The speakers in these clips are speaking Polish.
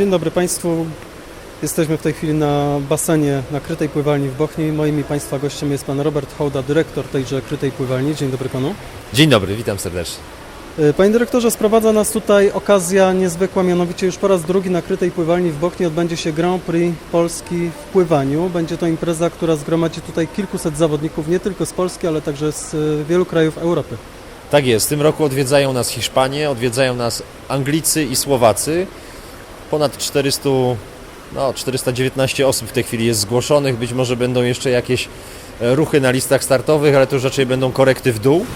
Dzień dobry Państwu. Jesteśmy w tej chwili na basenie na krytej pływalni w Bochni. Moim i Państwa gościem jest Pan Robert Hołda, dyrektor tejże krytej pływalni. Dzień dobry Panu. Dzień dobry, witam serdecznie. E, Panie dyrektorze, sprowadza nas tutaj okazja niezwykła, mianowicie już po raz drugi na krytej pływalni w Bochni odbędzie się Grand Prix Polski w pływaniu. Będzie to impreza, która zgromadzi tutaj kilkuset zawodników, nie tylko z Polski, ale także z e, wielu krajów Europy. Tak jest, w tym roku odwiedzają nas Hiszpanie, odwiedzają nas Anglicy i Słowacy. Ponad 400, no 419 osób w tej chwili jest zgłoszonych, być może będą jeszcze jakieś e, ruchy na listach startowych, ale to już raczej będą korekty w dół.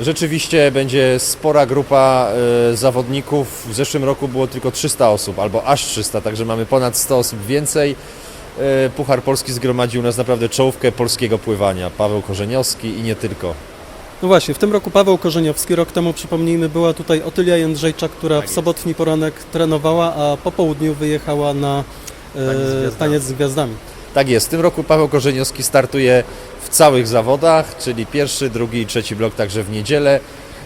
Rzeczywiście będzie spora grupa e, zawodników. W zeszłym roku było tylko 300 osób, albo aż 300, także mamy ponad 100 osób więcej. E, Puchar Polski zgromadził nas naprawdę czołówkę polskiego pływania. Paweł Korzeniowski i nie tylko. No właśnie, w tym roku Paweł Korzeniowski, rok temu przypomnijmy, była tutaj Otylia Jędrzejcza, która Tak w sobotni poranek trenowała, a po południu wyjechała na e, Taniec z gwiazdami. taniec z gwiazdami. Tak jest. W tym roku Paweł Korzeniowski startuje w całych zawodach, czyli pierwszy, drugi i trzeci blok także w niedzielę.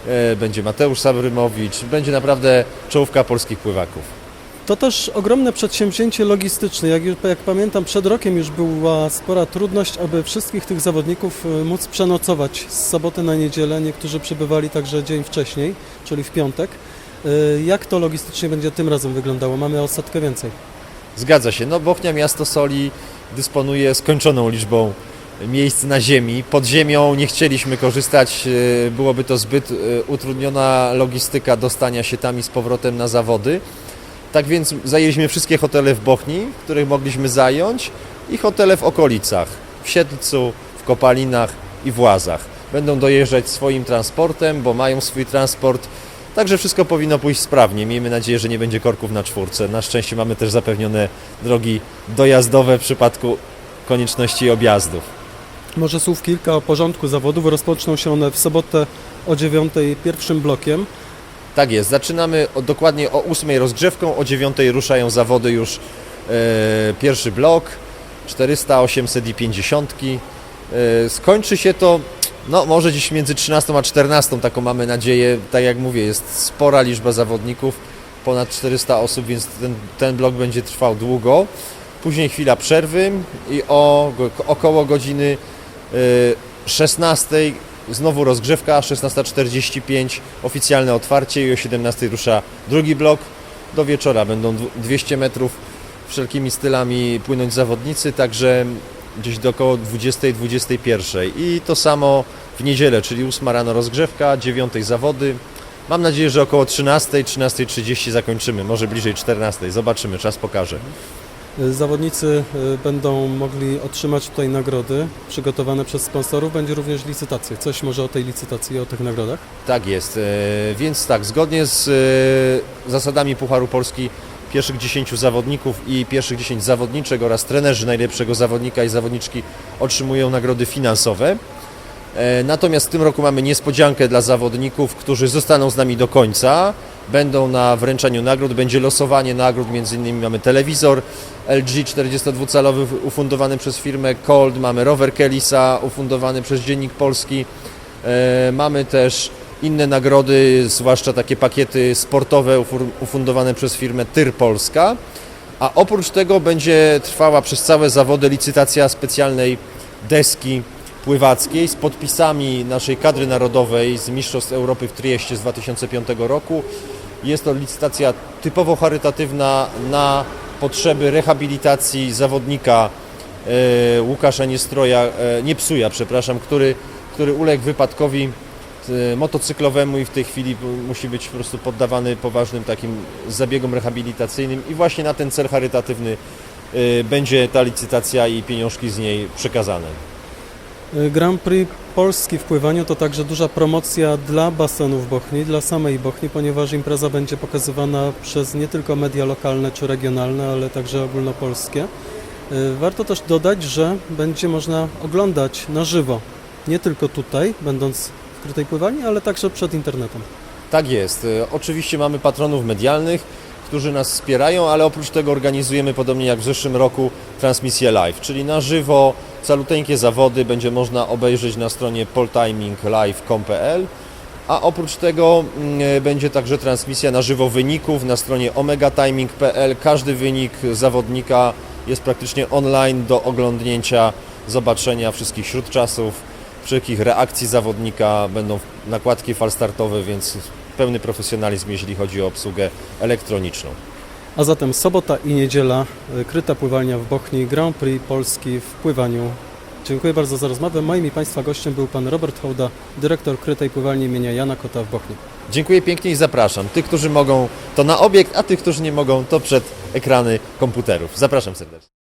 E, Będzie Mateusz Sabrymowicz, będzie naprawdę czołówka polskich pływaków. To też ogromne przedsięwzięcie logistyczne. Jak, jak pamiętam, przed rokiem już była spora trudność, aby wszystkich tych zawodników e, móc przenocować z soboty na niedzielę. Niektórzy przybywali także dzień wcześniej, czyli w piątek. E, Jak to logistycznie będzie tym razem wyglądało? Mamy o więcej. Zgadza się. No Bochnia Miasto Soli dysponuje skończoną liczbą miejsc na ziemi. Pod ziemią nie chcieliśmy korzystać, e, byłoby to zbyt utrudniona logistyka dostania się tam i z powrotem na zawody. Tak więc zajęliśmy wszystkie hotele w Bochni, których mogliśmy zająć i hotele w okolicach, w Siedlcu, w Kopalinach i w Łazach. Będą dojeżdżać swoim transportem, bo mają swój transport. Także wszystko powinno pójść sprawnie. Miejmy nadzieję, że nie będzie korków na czwórce. Na szczęście mamy też zapewnione drogi dojazdowe w przypadku konieczności objazdów. Może słów kilka o porządku zawodów. Rozpoczną się one w sobotę o 9 pierwszym blokiem. Tak jest, zaczynamy o, dokładnie o 8 rozgrzewką, o 9 ruszają zawody już e, pierwszy blok, 400, 800 i 50. E, skończy się to, no może dziś między 13 a 14, taką mamy nadzieję. Tak jak mówię, jest spora liczba zawodników, ponad 400 osób, więc ten, ten blok będzie trwał długo. Później chwila przerwy i o około godziny e, 16 znowu rozgrzewka, 16.45 oficjalne otwarcie i o 17 rusza drugi blok. Do wieczora będą dwu- 200 metrów wszelkimi stylami płynąć zawodnicy, także gdzieś do około 20-21. I to samo w niedzielę, czyli 8 rano rozgrzewka, 9 zawody. Mam nadzieję, że około 13, 13.30 zakończymy, może bliżej 14. Zobaczymy, czas pokaże. E, Zawodnicy e, będą mogli otrzymać tutaj nagrody przygotowane przez sponsorów. Będzie również licytacja. Coś może o tej licytacji i o tych nagrodach? Tak jest, e, więc tak, zgodnie z e, zasadami Pucharu Polski pierwszych 10 zawodników i pierwszych 10 zawodniczek oraz trenerzy najlepszego zawodnika i zawodniczki otrzymują nagrody finansowe. E, Natomiast w tym roku mamy niespodziankę dla zawodników, którzy zostaną z nami do końca. Będą na wręczaniu nagród, będzie losowanie nagród, między innymi mamy telewizor LG 42-calowy ufundowany przez firmę Colt, mamy rower Kellisa ufundowany przez Dziennik Polski. E, Mamy też inne nagrody, zwłaszcza takie pakiety sportowe ufundowane przez firmę Tyr Polska. A oprócz tego będzie trwała przez całe zawody licytacja specjalnej deski pływackiej z podpisami naszej kadry narodowej z Mistrzostw Europy w Trieste z 2005 roku. Jest to licytacja typowo charytatywna na potrzeby rehabilitacji zawodnika e, Łukasza Niestroja, e, nie psuja, przepraszam, który, który uległ wypadkowi e, motocyklowemu i w tej chwili musi być po prostu poddawany poważnym takim zabiegom rehabilitacyjnym i właśnie na ten cel charytatywny e, będzie ta licytacja i pieniążki z niej przekazane. E, Grand Prix Polski w pływaniu to także duża promocja dla basenów Bochni, dla samej Bochni, ponieważ impreza będzie pokazywana przez nie tylko media lokalne czy regionalne, ale także ogólnopolskie. E, Warto też dodać, że będzie można oglądać na żywo, nie tylko tutaj, będąc w krytej pływalni, ale także przed internetem. Tak jest. E, Oczywiście mamy patronów medialnych, którzy nas wspierają, ale oprócz tego organizujemy podobnie jak w zeszłym roku transmisję live, czyli na żywo caluteńkie zawody będzie można obejrzeć na stronie poltiminglive.com.pl A oprócz tego mm, będzie także transmisja na żywo wyników na stronie omegatiming.pl. Każdy wynik zawodnika jest praktycznie online do oglądnięcia, zobaczenia wszystkich śródczasów, wszelkich reakcji zawodnika. Będą nakładki falstartowe, więc pełny profesjonalizm, jeśli chodzi o obsługę elektroniczną. A zatem sobota i niedziela, y, kryta pływalnia w Bochni, Grand Prix Polski w pływaniu. Dziękuję bardzo za rozmowę. Moim i Państwa gościem był Pan Robert Hołda, dyrektor krytej pływalni imienia Jana Kota w Bochni. Dziękuję pięknie i zapraszam. Tych, którzy mogą, to na obiekt, a tych, którzy nie mogą, to przed ekrany komputerów. Zapraszam serdecznie.